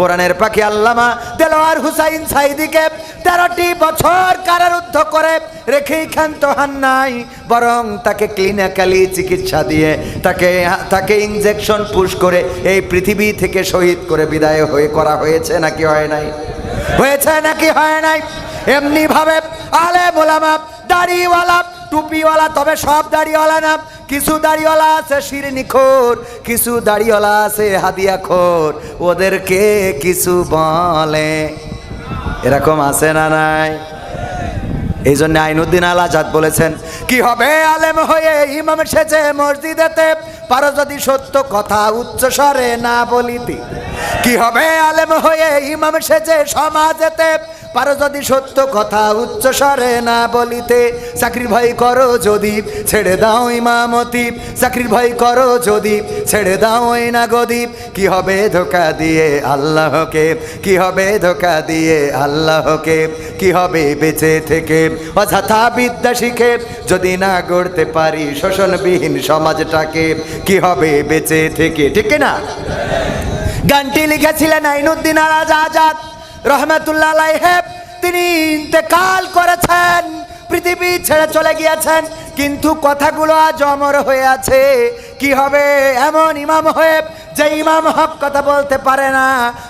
কোরআনের পাখি আল্লামা দেলোয়ার হুসাইন সাইদিকে তেরোটি বছর কারারুদ্ধ করে রেখেই ক্ষান্ত হান নাই, বরং তাকে ক্লিনিক্যালি চিকিৎসা দিয়ে তাকে তাকে ইনজেকশন পুশ করে এই পৃথিবী থেকে শহীদ করে বিদায় হয়ে, করা হয়েছে নাকি হয় নাই? হয়েছে নাকি হয় নাই? এমনি ভাবে আলে মোলামা দাড়িওয়ালা, টুপিওয়ালা, তবে সব দাড়িওয়ালা না। কিছু দাড়িওয়ালা আছে শিরনিখোর কিছু দাড়িওয়ালা আছে হাদিয়া খোর। ওদেরকে কিছু বলে। এরকম আছে না নাই? এই জন্য আইনুদ্দিন আল আজাদ বলেছেন, কি হবে আলেম হয়ে ইমাম সেজে মসজিদেতে? পারো যদি সত্য কথা উচ্চ স্বরে না বলিতি। কি হবে আলেম হয়ে ইমাম সেজে সমাজেতে? পারো যদি সত্য কথা উচ্চ স্বরে না বলিতে, চাকরির ভয় করো যদি, ছেড়ে দাও ইমামতি। চাকরির ভয় করো যদি, ছেড়ে দাও ওই না গদীপ কি হবে ধোকা দিয়ে আল্লাহকে? কি হবে ধোকা দিয়ে আল্লাহকে? কি হবে বেঁচে থেকে? অযথা বিদ্যা শিখে যদি না গড়তে পারি শোষণবিহীন সমাজটাকে, কি হবে বেঁচে থেকে? ঠিক না গানটি লিখেছিলেন আইনুদ্দিন আজাদ। রহমাতুল্লাহ তিনি ইন্তেকাল করেছেন, পৃথিবী ছেড়ে চলে গিয়েছেন, কিন্তু কথাগুলো আজ অমর হয়ে আছে। কি হবে? এমন ইমাম হয়ে যে ইমাম হক কথা বলতে পারে না।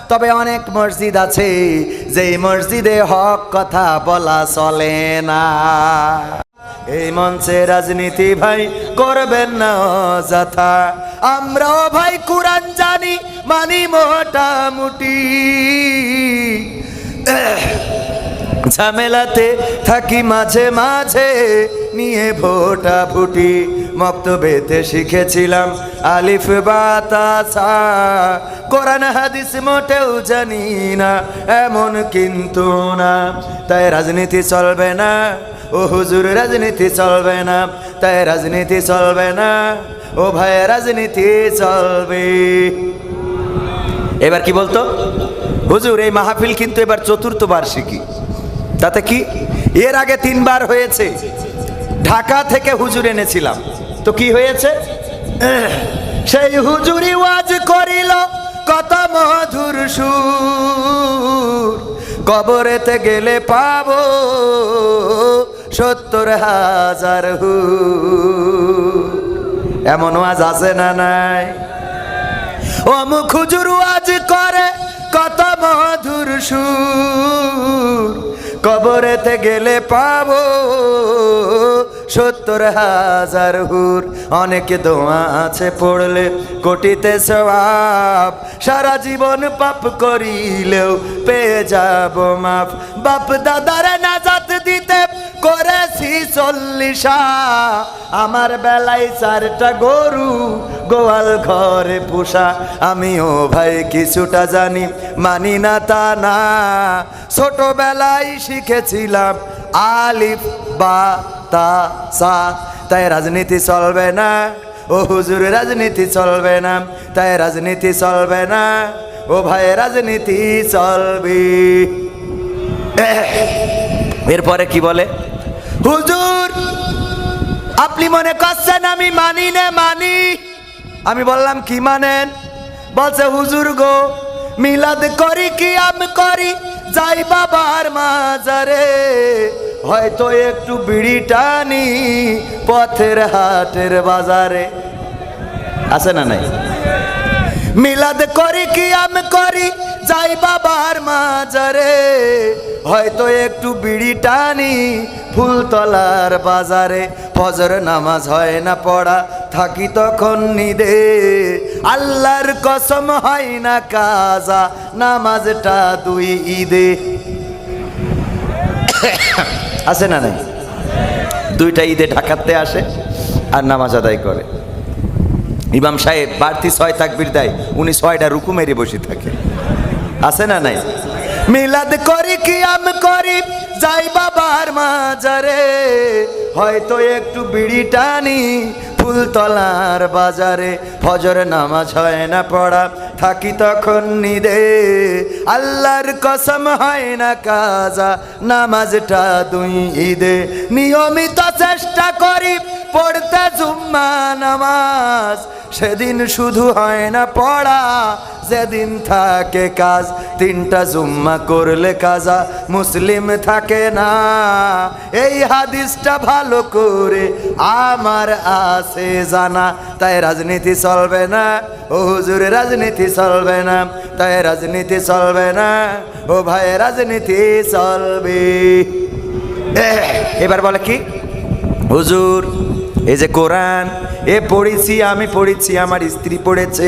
তবে অনেক মসজিদ আছে যে মসজিদে হক কথা বলা চলে না। এই মঞ্চে রাজনীতি ভাই করবেন না যথা আমরাও ভাই কোরআন জানি মানি মোটামুটি ঝামেলাতে থাকি মাঝে মাঝে নিয়ে ভোটা ফুটি মক্তবেতে শিখেছিলাম আলিফ বাতাসা কোরআন, হাদিস মোটেও জানি না, এমন কিন্তু না। তাই রাজনীতি চলবে না, ও হুজুর, রাজনীতি চলবে না। তাই রাজনীতি চলবে না, ও ভাই, রাজনীতি চলবে। এবার কি বলতো? হুজুর, এই মাহফিল কিন্তু এবার চতুর্থ বার্ষিকী। তাতে কি? এর আগে তিনবার হয়েছে। ঢাকা থেকে হুজুর এনেছিলাম। তো কি হয়েছে? সেই হুজুরি ওয়াজ করিল, কত মধুর সুর। কবরেতে গেলে পাব সত্তর হাজার হু এমন ওয়াজ আছে না নাই? অমুক হুজুর ওয়াজ করে, কত মধুর সুর। কবরেতে গেলে পাবো সত্তর হাজার হুর। অনেকে দোয়া আছে পড়লে, কোটিতে সবাব সারা জীবন পাপ করিলেও পেয়ে যাব মাফ। বাপ দাদার নাজাত দিতে করেছি চল্লিশা। আমার বেলায় চারটা গরু, গোয়াল ঘরে পোষা। আমিও ভাই, কিছুটা জানি, মানি না তা না। ছোটবেলায় শিখেছিলাম আলিফ বা তা সা তাই রাজনীতি চলবে না। ও হুজুর, রাজনীতি চলবে না। তাই রাজনীতি চলবে না। ও ভাই, রাজনীতি চলবে। এরপরে কি বলে? হুজুর, আপনি মনে করছেন আমি মানি না, মানি? আমি বললাম, কি মানেন? বলছে, হুজুর গো, মিলাদ করি কি, আমি করি? যাই বাবার মাজারে। হয়তো একটু বিড়ি টানি পথের হাটের বাজারে। আছে না নাই? মিলাদ করি কি আমি করি? যাই বাবার মাজারে। হয়তো একটু বিড়ি টানি ফুলতলার বাজারে। ফজর নামাজ হয় না পড়া, থাকি তখন নিদে। আল্লাহর কসম হয় না কাজা, নামাজটা দুই ঈদে। আছে না নাই? দুইটা ঈদে ঢাকাতে আসে আর নামাজ আদায় করে। ইমাম সাহেব, বাড়তি ছয় তাকবির দেয়, উনি ছয়টা রুকু মেরে বসে থাকে। আছে না নাই? মিলাদ করি কি আম করি, যাই বাবার মাজারে। হয়তো একটু বিড়ি টানি ফুলতলার বাজারে ফজর নামাজ হয় না পড়া, থাকি তখন নিদে। আল্লাহর কসম হয় না কাজা, নামাজটা দুই ঈদে। নিয়মিত চেষ্টা করি পড়তে জুম্মা নামাজ। সেদিন শুধু হয় না পড়া, যেদিন থাকে কাজ। তিনটা জুম্মা করলে কাজা মুসলিম থাকে না। এই হাদিসটা ভালো করে আমার আছে জানা। তাই রাজনীতি চলবে না। ও হুজুর, রাজনীতি চলবে না। তাই রাজনীতি চলবে না। ও ভাই, রাজনীতি চলবে। এবার বলে কি? হুজুর এই যে কোরআন, এ পড়েছি, আমি পড়েছি, আমার স্ত্রী পড়েছে,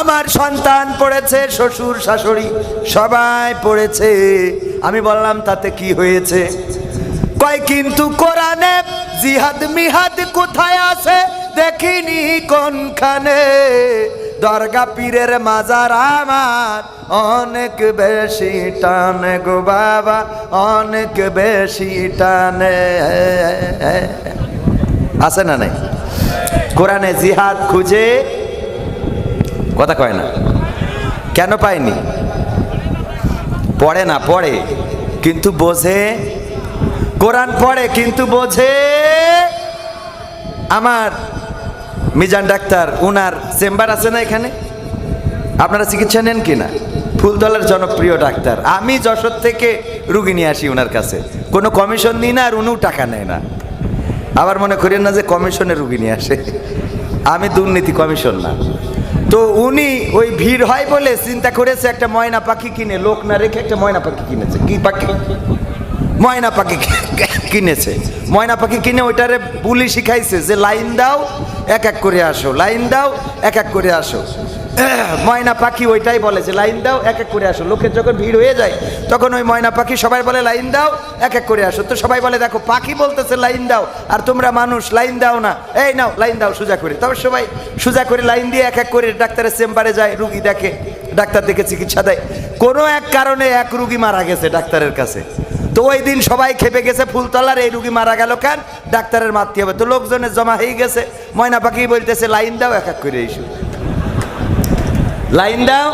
আমার সন্তান পড়েছে, শ্বশুর, শাশুড়ি সবাই পড়েছে। আমি বললাম, তাতে কি হয়েছে? কয়, কিন্তু কোরআনে জিহাদ, মিহাদ কোথায় আছে? দেখিনি কোনখানে। দরগা পীরের মাজার আমার অনেক বেশি টানে গো বাবা, অনেক বেশি টানে। আছে না নাই? কোরআনে জিহাদ খুঁজে কথা কয় না। কেন পায়নি? পড়ে না, পড়ে, কিন্তু বোঝে। কোরআন পড়ে, কিন্তু বোঝে। আমার মিজান ডাক্তার, উনার চেম্বার আছে না এখানে? আপনারা চিকিৎসা নেন কি না? ফুলতলার জনপ্রিয় ডাক্তার। আমি যশোর থেকে রুগী নিয়ে আসি ওনার কাছে। কোনো কমিশন নিই না আর উনিও টাকা নেয় না। আবার মনে করেন না যে কমিশনের রুগী নিয়ে আসে। আমি দুর্নীতি কমিশন না। তো উনি ওই ভিড় হয় বলে চিন্তা করেছে একটা ময়না পাখি কিনে, লোক না রেখে একটা ময়না পাখি কিনেছে। কি পাখি? ময়না পাখি কিনেছে। ময়না পাখি কিনে ওইটারে বুলি শিখাইছে যে লাইন দাও এক এক করে আসো, লাইন দাও, এক এক করে আসো। ময়না পাখি ওইটাই বলে যে লাইন দাও, এক এক করে আসো। লোকের যখন ভিড় হয়ে যায়, তখন ওই ময়না পাখি সবাই বলে লাইন দাও, এক এক করে আসো। তো সবাই বলে, দেখো, পাখি বলতেছে লাইন দাও, আর তোমরা মানুষ, লাইন দাও না। এই নাও, লাইন দাও, সোজা করে। তবে সবাই সোজা করে লাইন দিয়ে এক এক করে ডাক্তারের চেম্বারে যায়, রুগী দেখে, ডাক্তার দেখে চিকিৎসা দেয়। কোনো এক কারণে এক রুগী মারা গেছে ডাক্তারের কাছে। তো ওই দিন সবাই খেপে গেছে, ফুলতলার এই রুগী মারা গেল কেন ডাক্তারের মারতে হবে। তো লোকজনের জমা হয়ে গেছে। ময়না পাখি বলতেছে, লাইন দাও, এক এক করে এইসব লাইন দাও।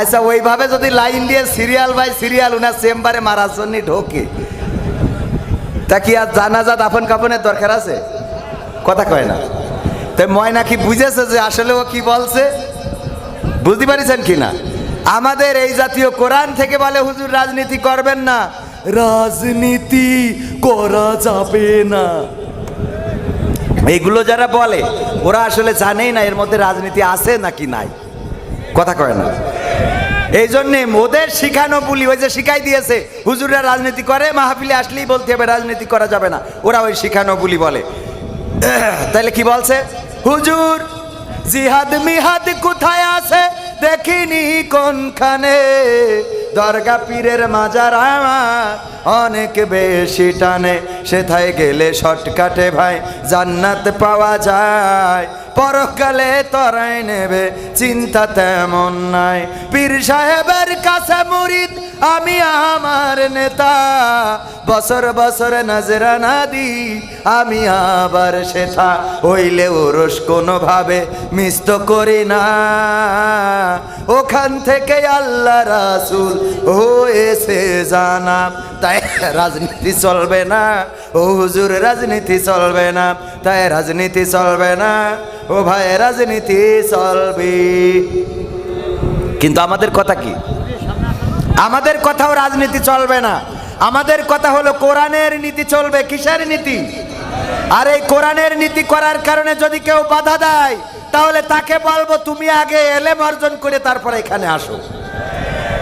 আচ্ছা ওইভাবে যদি লাইন দিয়ে সিরিয়াল বাই সিরিয়াল উনার চেম্বারে মারার জন্য ঢোকে, তা কি আর জানাজা দাফন কাফনের দরকার আছে? কথা কয় না। তাই ময়না কি বুঝেছে যে আসলে ও কি বলছে? বুঝতে পারিছেন কি না? আমাদের এই জাতীয় কোরআন থেকে বলে, হুজুর, রাজনীতি করবেন না। রাজনীতি করা যাবে না। এইগুলো যারা বলে, ওরা আসলে জানেই না এর মধ্যে রাজনীতি আছে নাকি নাই। কথা কয় না। এই জন্যে ওদের শিখানো বলি, ওই যে শিখাই দিয়েছে, হুজুররা রাজনীতি করে, মাহফিলে আসলেই বলতে হবে, রাজনীতি করা যাবে না। ওরা ওই শিখানো বলি বলে। তাহলে কি বলছে? হুজুর, জিহাদ মিহাদ কোথায় আছে? দেখিনি কোনখানে। দরগা পীরের মাজার আমার অনেক বেশি টানে। সেথায় গেলে শর্টকাটে ভাই, জান্নাত পাওয়া যায়। পরকালে তরাই নেবে, চিন্তা তেমন নাই। পীর সাহেবের কাছে মুরিদ, আমি আমার নেতা। বছর বছর নজরানা দি আমি আবার সেথা হইলে ওরস কোনোভাবে মিস্ত করি না। ওখান থেকে আল্লাহ রাসুল হয়েছে জানা। তাই রাজনীতি চলবে না। ও হুজুর, রাজনীতি চলবে না। তাই রাজনীতি চলবে না। ও ভাই, রাজনীতি চলবে। কিন্তু আমাদের কথা কি? আমাদের কথাও রাজনীতি চলবে না। আমাদের কথা হলো কোরআনের নীতি চলবে, কিসের নীতি? আর এই কোরআনের নীতি করার কারণে যদি কেউ বাধা দেয়, তাহলে তাকে বলব, তুমি আগে এলেম অর্জন করে তারপরে এখানে আসো।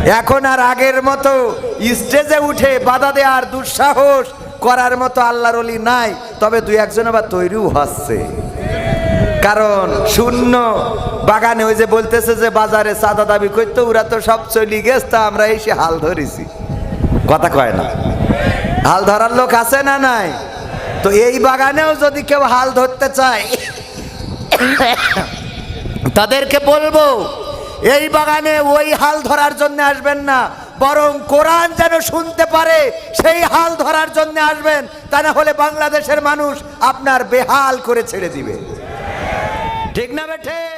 এখন আর আগের মতো স্টেজে উঠে বাধা দেওয়ার দুঃসাহস করার মতো আল্লাহর অলি নাই, তবে দুই একজন আবার তৈরিও হচ্ছে। কারণ শূন্য, বাগানে ওই যে বলতেছে যে বাজারে চাঁদা দাবি করতো, ওরা তো সব চলি গেছে তা আমরা এসে হাল ধরেছি। কথা কয় না। হাল ধরার লোক আছে না নাই? তো এই বাগানেও যদি কেউ হাল ধরতে চায়, তাদেরকে বলব, এই বাগানে ওই হাল ধরার জন্য আসবেন না বরং কোরআন যেন শুনতে পারে, সেই হাল ধরার জন্য আসবেন, তা না হলে বাংলাদেশের মানুষ আপনার বেহাল করে ছেড়ে দিবে। ঠিক না বেঠে?